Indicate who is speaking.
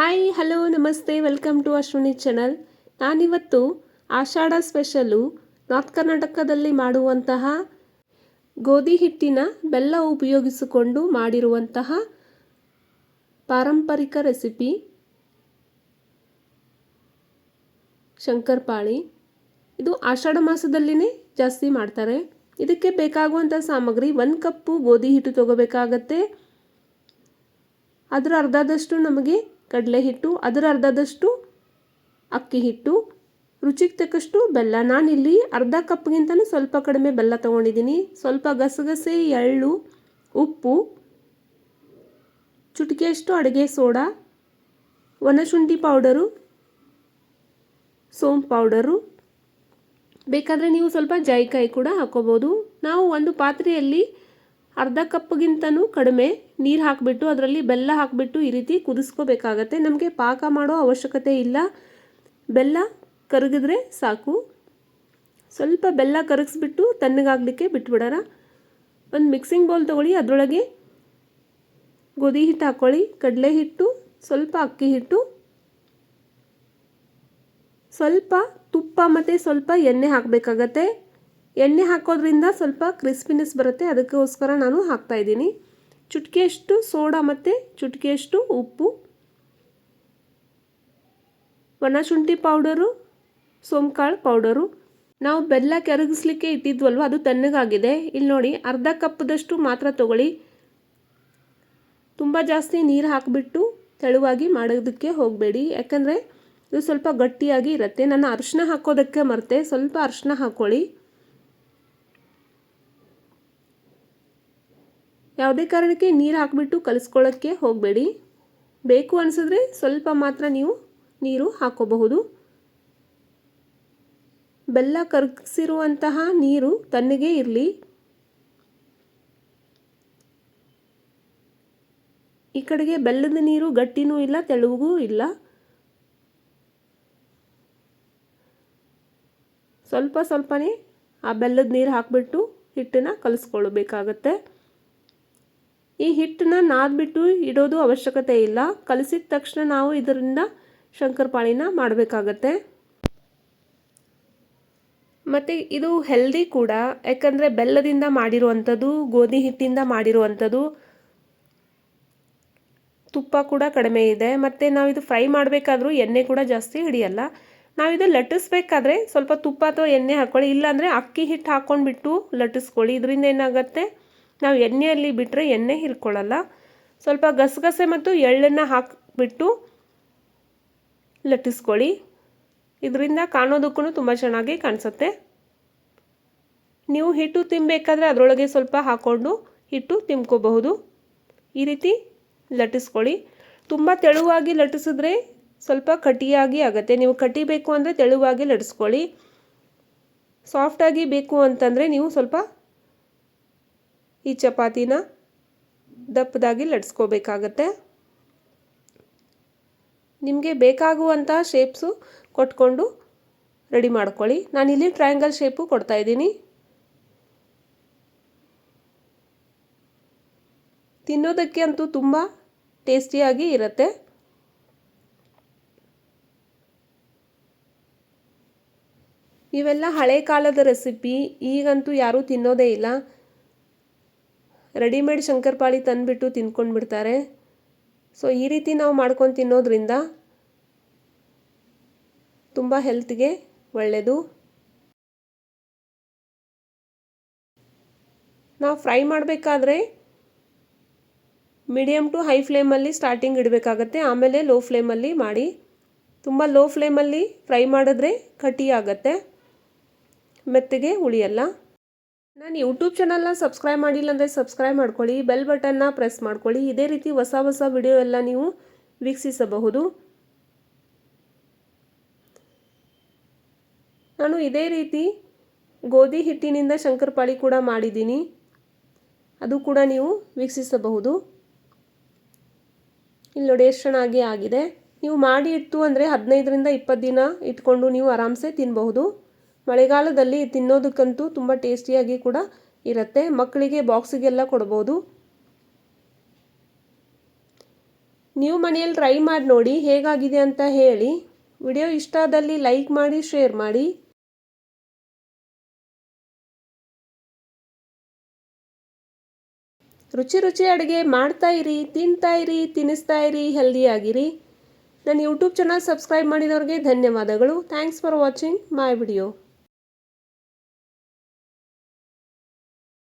Speaker 1: Hi hello ನಮಸ್ತೆ welcome to Ashwini channel ನಾನಿವತ್ತು ಆಷಾಢ ಸ್ಪೆಷಲು ನಾರ್ತ್ ಕರ್ನಾಟಕದಲ್ಲಿ ಮಾಡುವಂತಹ ಗೋಧಿ ಹಿಟ್ಟಿನ ಬೆಲ್ಲ ಉಪಯೋಗಿಸಿಕೊಂಡು ಮಾಡಿರುವಂತಹ ಪಾರಂಪರಿಕ ರೆಸಿಪಿ ಶಂಕರಪಾಳಿ. ಇದು ಆಷಾಢ ಮಾಸದಲ್ಲಿನೇ ಜಾಸ್ತಿ ಮಾಡ್ತಾರೆ. ಇದಕ್ಕೆ ಬೇಕಾಗುವಂಥ ಸಾಮಗ್ರಿ ಒಂದು ಕಪ್ಪು ಗೋಧಿ ಹಿಟ್ಟು ತಗೋಬೇಕಾಗತ್ತೆ. ಅದರ ಅರ್ಧದಷ್ಟು ನಮಗೆ ಕಡಲೆ ಹಿಟ್ಟು, ಅದರ ಅರ್ಧದಷ್ಟು ಅಕ್ಕಿ ಹಿಟ್ಟು, ರುಚಿಗೆ ತಕ್ಕಷ್ಟು ಬೆಲ್ಲ. ನಾನಿಲ್ಲಿ ಅರ್ಧ ಕಪ್ಗಿಂತಲೂ ಸ್ವಲ್ಪ ಕಡಿಮೆ ಬೆಲ್ಲ ತೊಗೊಂಡಿದ್ದೀನಿ. ಸ್ವಲ್ಪ ಗಸಗಸೆ, ಎಳ್ಳು, ಉಪ್ಪು, ಚುಟಿಕೆಯಷ್ಟು ಅಡುಗೆ ಸೋಡಾ, ಒಣಶುಂಠಿ ಪೌಡರು, ಸೋಂಪು ಪೌಡರು. ಬೇಕಾದರೆ ನೀವು ಸ್ವಲ್ಪ ಜಾಯಿಕಾಯಿ ಕೂಡ ಹಾಕೋಬೋದು. ನಾವು ಒಂದು ಪಾತ್ರೆಯಲ್ಲಿ ಅರ್ಧ ಕಪ್ಗಿಂತನೂ ಕಡಿಮೆ ನೀರು ಹಾಕಿಬಿಟ್ಟು ಅದರಲ್ಲಿ ಬೆಲ್ಲ ಹಾಕಿಬಿಟ್ಟು ಈ ರೀತಿ ಕುದಿಸ್ಕೋಬೇಕಾಗತ್ತೆ. ನಮಗೆ ಪಾಕ ಮಾಡೋ ಅವಶ್ಯಕತೆ ಇಲ್ಲ. ಬೆಲ್ಲ ಕರಗಿದ್ರೆ ಸಾಕು. ಸ್ವಲ್ಪ ಬೆಲ್ಲ ಕರಗಿಸ್ಬಿಟ್ಟು ತಣ್ಣಗಾಗಲಿಕ್ಕೆ ಬಿಟ್ಬಿಡೋಣ. ಒಂದು ಮಿಕ್ಸಿಂಗ್ ಬೌಲ್ ತೊಗೊಳ್ಳಿ. ಅದರೊಳಗೆ ಗೋಧಿ ಹಿಟ್ಟು ಹಾಕ್ಕೊಳ್ಳಿ ಕಡಲೆ ಹಿಟ್ಟು, ಸ್ವಲ್ಪ ಅಕ್ಕಿ ಹಿಟ್ಟು, ಸ್ವಲ್ಪ ತುಪ್ಪ ಮತ್ತು ಸ್ವಲ್ಪ ಎಣ್ಣೆ ಹಾಕಬೇಕಾಗತ್ತೆ. ಎಣ್ಣೆ ಹಾಕೋದ್ರಿಂದ ಸ್ವಲ್ಪ ಕ್ರಿಸ್ಪಿನೆಸ್ ಬರುತ್ತೆ. ಅದಕ್ಕೋಸ್ಕರ ನಾನು ಹಾಕ್ತಾಯಿದ್ದೀನಿ ಚುಟ್ಕಿಯಷ್ಟು ಸೋಡಾ ಮತ್ತು ಚುಟ್ಕಿಯಷ್ಟು ಉಪ್ಪು. ಒಣಶುಂಠಿ ಪೌಡರು, ಸೋಂಕಾಳು ಪೌಡರು. ನಾವು ಬೆಲ್ಲ ಕೆರಗಿಸ್ಲಿಕ್ಕೆ ಇಟ್ಟಿದ್ವಲ್ವ, ಅದು ತಣ್ಣಗಾಗಿದೆ. ಇಲ್ಲಿ ನೋಡಿ, ಅರ್ಧ ಕಪ್ದಷ್ಟು ಮಾತ್ರ ತಗೊಳ್ಳಿ. ತುಂಬ ಜಾಸ್ತಿ ನೀರು ಹಾಕಿಬಿಟ್ಟು ತೆಳುವಾಗಿ ಮಾಡೋದಕ್ಕೆ ಹೋಗಬೇಡಿ. ಯಾಕಂದರೆ ಇದು ಸ್ವಲ್ಪ ಗಟ್ಟಿಯಾಗಿ ಇರುತ್ತೆ. ನಾನು ಅರಿಶಿನ ಹಾಕೋದಕ್ಕೆ ಮರೆತೆ, ಸ್ವಲ್ಪ ಅರಿಶಿನ ಹಾಕ್ಕೊಳ್ಳಿ ಯಾವುದೇ ಕಾರಣಕ್ಕೆ ನೀರು ಹಾಕಿಬಿಟ್ಟು ಕಲಿಸ್ಕೊಳ್ಳೋಕ್ಕೆ ಹೋಗಬೇಡಿ. ಬೇಕು ಅನಿಸಿದ್ರೆ ಸ್ವಲ್ಪ ಮಾತ್ರ ನೀವು ನೀರು ಹಾಕೋಬಹುದು. ಬೆಲ್ಲ ಕರಗಿಸಿರುವಂತಹ ನೀರು ತಣ್ಣಗೆ ಇರಲಿ. ಈ ಕಡೆಗೆ ಬೆಲ್ಲದ ನೀರು ಗಟ್ಟಿನೂ ಇಲ್ಲ ತೆಳುವಿಗೂ ಇಲ್ಲ. ಸ್ವಲ್ಪ ಸ್ವಲ್ಪನೇ ಆ ಬೆಲ್ಲದ ನೀರು ಹಾಕಿಬಿಟ್ಟು ಹಿಟ್ಟನ್ನು ಕಲಿಸ್ಕೊಳ್ಬೇಕಾಗತ್ತೆ. ಈ ಹಿಟ್ಟನ್ನ ನಾದ್ಬಿಟ್ಟು ಇಡೋದು ಅವಶ್ಯಕತೆ ಇಲ್ಲ. ಕಲಸಿದ ತಕ್ಷಣ ನಾವು ಇದರಿಂದ ಶಂಕರಪಾಳಿನ ಮಾಡಬೇಕಾಗತ್ತೆ. ಮತ್ತು ಇದು ಹೆಲ್ದಿ ಕೂಡ. ಯಾಕಂದರೆ ಬೆಲ್ಲದಿಂದ ಮಾಡಿರುವಂಥದ್ದು, ಗೋಧಿ ಹಿಟ್ಟಿಂದ ಮಾಡಿರುವಂಥದ್ದು ತುಪ್ಪ ಕೂಡ ಕಡಿಮೆ ಇದೆ. ಮತ್ತು ಇದು ಫ್ರೈ ಮಾಡಬೇಕಾದ್ರೂ ಎಣ್ಣೆ ಕೂಡ ಜಾಸ್ತಿ ಹಿಡಿಯಲ್ಲ. ನಾವಿದು ಲಟ್ಟಿಸ್ಬೇಕಾದ್ರೆ ಸ್ವಲ್ಪ ತುಪ್ಪ ಅಥವಾ ಎಣ್ಣೆ ಹಾಕ್ಕೊಳ್ಳಿ ಇಲ್ಲಾಂದರೆ ಅಕ್ಕಿ ಹಿಟ್ಟು ಹಾಕ್ಕೊಂಡ್ಬಿಟ್ಟು ಲಟ್ಟಿಸ್ಕೊಳ್ಳಿ. ಇದರಿಂದ ಏನಾಗುತ್ತೆ? ನಾವು ಎಣ್ಣೆಯಲ್ಲಿ ಬಿಟ್ಟರೆ ಎಣ್ಣೆ ಹಿರ್ಕೊಳ್ಳಲ್ಲ. ಸ್ವಲ್ಪ ಗಸಗಸೆ ಮತ್ತು ಎಳ್ಳನ್ನು ಹಾಕಿಬಿಟ್ಟು ಲಟ್ಟಿಸ್ಕೊಳ್ಳಿ. ಇದರಿಂದ ಕಾಣೋದಕ್ಕೂ ತುಂಬ ಚೆನ್ನಾಗಿ ಕಾಣಿಸುತ್ತೆ. ನೀವು ಹಿಟ್ಟು ತಿನ್ನಬೇಕಾದ್ರೆ ಅದರೊಳಗೆ ಸ್ವಲ್ಪ ಹಾಕ್ಕೊಂಡು ಹಿಟ್ಟು ತಿನ್ಕೋಬಹುದು ಈ ರೀತಿ ಲಟ್ಟಿಸ್ಕೊಳ್ಳಿ. ತುಂಬ ತೆಳುವಾಗಿ ಲಟ್ಟಿಸಿದ್ರೆ ಸ್ವಲ್ಪ ಕಟಿಯಾಗಿ ಆಗುತ್ತೆ. ನೀವು ಕಟಿಬೇಕು ಅಂದರೆ ತೆಳುವಾಗಿ ಲಟ್ಟಿಸ್ಕೊಳ್ಳಿ. ಸಾಫ್ಟಾಗಿ ಬೇಕು ಅಂತಂದರೆ ನೀವು ಸ್ವಲ್ಪ ಈ ಚಪಾತಿನ ದಪ್ಪದಾಗಿ ಲಟ್ಸ್ಕೋಬೇಕಾಗತ್ತೆ ನಿಮಗೆ ಬೇಕಾಗುವಂಥ ಶೇಪ್ಸು ಕೊಟ್ಕೊಂಡು ರೆಡಿ ಮಾಡ್ಕೊಳ್ಳಿ. ನಾನು ಇಲ್ಲಿ ಟ್ರಯಾಂಗಲ್ ಶೇಪು ಕೊಡ್ತಾಯಿದ್ದೀನಿ ತಿನ್ನೋದಕ್ಕೆ ಅಂತೂ ತುಂಬ ಟೇಸ್ಟಿಯಾಗಿ ಇರುತ್ತೆ. ಇವೆಲ್ಲ ಹಳೆ ಕಾಲದ ರೆಸಿಪಿ, ಈಗಂತೂ ಯಾರೂ ತಿನ್ನೋದೇ ಇಲ್ಲ. ರೆಡಿಮೇಡ್ ಶಂಕರಪಾಳಿ ತಂದುಬಿಟ್ಟು ತಿನ್ಕೊಂಡು ಬಿಡ್ತಾರೆ. ಸೊ, ಈ ರೀತಿ ನಾವು ಮಾಡ್ಕೊಂಡು ತಿನ್ನೋದ್ರಿಂದ ತುಂಬ ಹೆಲ್ತ್ಗೆ ಒಳ್ಳೆಯದು ನಾವು ಫ್ರೈ ಮಾಡಬೇಕಾದ್ರೆ ಮೀಡಿಯಮ್ ಟು ಹೈ ಫ್ಲೇಮಲ್ಲಿ ಸ್ಟಾರ್ಟಿಂಗ್ ಇಡಬೇಕಾಗತ್ತೆ. ಆಮೇಲೆ ಲೋ ಫ್ಲೇಮಲ್ಲಿ ಮಾಡಿ. ತುಂಬ ಲೋ ಫ್ಲೇಮಲ್ಲಿ ಫ್ರೈ ಮಾಡಿದ್ರೆ ಕಟಿ ಆಗುತ್ತೆ. ಮೆತ್ತಗೆ ಉಳಿಯಲ್ಲ. ನಾನು ಯೂಟ್ಯೂಬ್ ಚಾನಲ್ನ ಸಬ್ಸ್ಕ್ರೈಬ್ ಮಾಡಿಲ್ಲ ಅಂದರೆ ಸಬ್ಸ್ಕ್ರೈಬ್ ಮಾಡ್ಕೊಳ್ಳಿ ಬೆಲ್ ಬಟನ್ನ ಪ್ರೆಸ್ ಮಾಡ್ಕೊಳ್ಳಿ. ಇದೇ ರೀತಿ ಹೊಸ ಹೊಸ ವಿಡಿಯೋ ಎಲ್ಲ ನೀವು ವೀಕ್ಷಿಸಬಹುದು. ನಾನು ಇದೇ ರೀತಿ ಗೋಧಿ ಹಿಟ್ಟಿನಿಂದ ಶಂಕರಪಾಳಿ ಕೂಡ ಮಾಡಿದ್ದೀನಿ. ಅದು ಕೂಡ ನೀವು ವೀಕ್ಷಿಸಬಹುದು. ಇಲ್ಲಿ ನೋಡಿ ಎಷ್ಟು ಚೆನ್ನಾಗಿ ಆಗಿದೆ. ನೀವು ಮಾಡಿ ಇಟ್ಟು ಅಂದರೆ ಹದಿನೈದರಿಂದ ಇಪ್ಪತ್ತು ದಿನ ಇಟ್ಕೊಂಡು ನೀವು ಆರಾಮ್ಸೆ ತಿನ್ನಬಹುದು ಮಳೆಗಾಲದಲ್ಲಿ ತಿನ್ನೋದಕ್ಕಂತೂ ತುಂಬ ಟೇಸ್ಟಿಯಾಗಿ ಕೂಡ ಇರುತ್ತೆ. ಮಕ್ಕಳಿಗೆ ಬಾಕ್ಸಿಗೆಲ್ಲ ಕೊಡ್ಬೋದು. ನೀವು ಮನೆಯಲ್ಲಿ ಟ್ರೈ ಮಾಡಿ ನೋಡಿ ಹೇಗಾಗಿದೆ ಅಂತ ಹೇಳಿ. ವಿಡಿಯೋ ಇಷ್ಟ ಆದಲ್ಲಿ ಲೈಕ್ ಮಾಡಿ, ಶೇರ್ ಮಾಡಿ. ರುಚಿ ರುಚಿ ಅಡುಗೆ ಮಾಡ್ತಾ ಇರಿ, ತಿಂತಾ ಇರಿ ತಿನ್ನಿಸ್ತಾ ಇರಿ, ಹೆಲ್ದಿಯಾಗಿರಿ. ನನ್ನ ಯೂಟ್ಯೂಬ್ ಚಾನಲ್ ಸಬ್ಸ್ಕ್ರೈಬ್ ಮಾಡಿದವ್ರಿಗೆ ಧನ್ಯವಾದಗಳು. Thanks for watching my video.